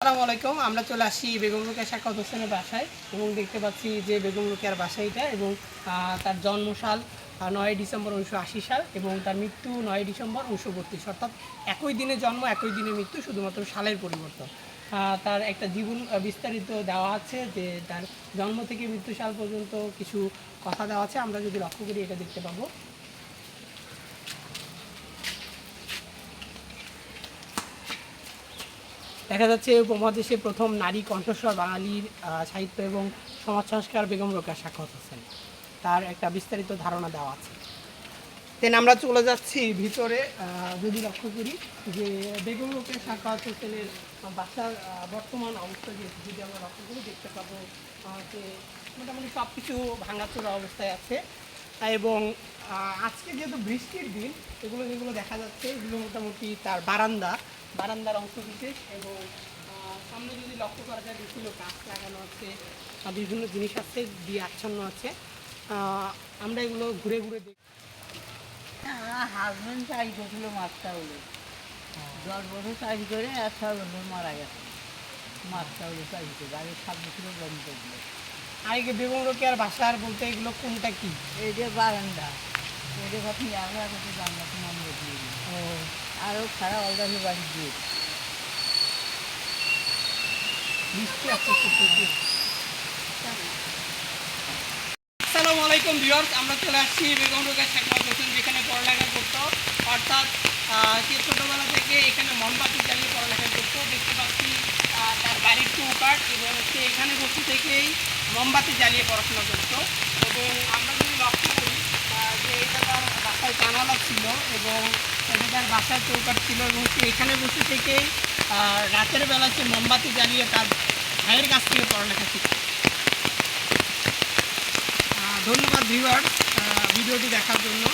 আসসালামু আলাইকুম, আমরা চলে আসি বেগম রোকেয়া শাখাত হোসেনের বাসায় এবং দেখতে পাচ্ছি যে বেগম রোকেয়ার বাসা এটা এবং তার জন্মসাল নয় ডিসেম্বর উনিশশো আশি সাল এবং তার মৃত্যু নয় ডিসেম্বর উনিশশো বত্রিশ, অর্থাৎ একই দিনে জন্ম, একই দিনে মৃত্যু, শুধুমাত্র সালের পরিবর্তন। তার একটা জীবন বিস্তারিত দেওয়া আছে যে তার জন্ম থেকে মৃত্যু সাল পর্যন্ত কিছু কথা দেওয়া আছে, আমরা যদি লক্ষ্য করি এটা দেখতে পাবো। দেখা যাচ্ছে উপমহাদেশে প্রথম নারী কণ্ঠস্বর বাঙালির সাহিত্য এবং সমাজ সংস্কার বেগম রোকেয়া সাক্ষাৎ হোসেন তার একটা বিস্তারিত ধারণা দেওয়া আছে। দেন আমরা চলে যাচ্ছি ভিতরে যদি লক্ষ্য করি যে বেগম রোকেয়া সাক্ষাৎ হোসেনের বাসার বর্তমান অবস্থা যদি আমরা লক্ষ্য করি, দেখতে পাবো যে মোটামুটি সব কিছু ভাঙাচোরা অবস্থায় আছে। এবং আজকে যেহেতু বৃষ্টির দিন, এগুলো যেগুলো দেখা যাচ্ছে, এগুলো মোটামুটি তার বারান্দা। বারান্দার অংশ বিশেষ এবং সামনে যদি লক্ষ্য করা যায় বিভিন্ন গাছ লাগানো আছে বিভিন্ন জিনিস আছে দিয়ে আচ্ছন্ন আছে। আমরা এগুলো ঘুরে ঘুরে দেখি। হাজবেন্ড চাকরি করছিল মাছটা হলে দশ বছর করে এক ছয় বছর মারা গেছে। মাছটা হলে চাকরি করে আগে সামনে ছিল। বন্ধ করল আর রোকেয়ার বাসার বলতে এগুলো কোনটা কি? এই যে বারান্দা। কথা আমরা কাছে জানলা নাম দিয়ে দিই ও আরও খারাপ অলদাসের বাড়ি দিয়ে। আসসালামু আলাইকুম ভিউয়ার্স, আমরা চলে আসছি বেগম রোকেয়া শেখ হোসেন যেখানে পড়ালেখা করতো। অর্থাৎ ছোটোবেলা থেকে এখানে মোমবাতি জ্বালিয়ে পড়ালেখা করতো। দেখতে পাচ্ছি তার বাড়ির চৌকাট এবং সে এখানে বসে থেকেই মোমবাতি জ্বালিয়ে পড়াশোনা করতো এবং আমরা যদি লক্ষ্য করি আহ, যে এটা তার বাসায় জানালা ছিল এবং তার বাসার চৌকাট ছিল এবং সে এখানে বসে থেকে রাতের বেলা সে মোমবাতি জ্বালিয়ে তার ভাইয়ের কাছ থেকে পড়ালেখা ছিল আহ, ধন্যবাদ ভিউয়ার্স ভিডিওটি দেখার জন্য।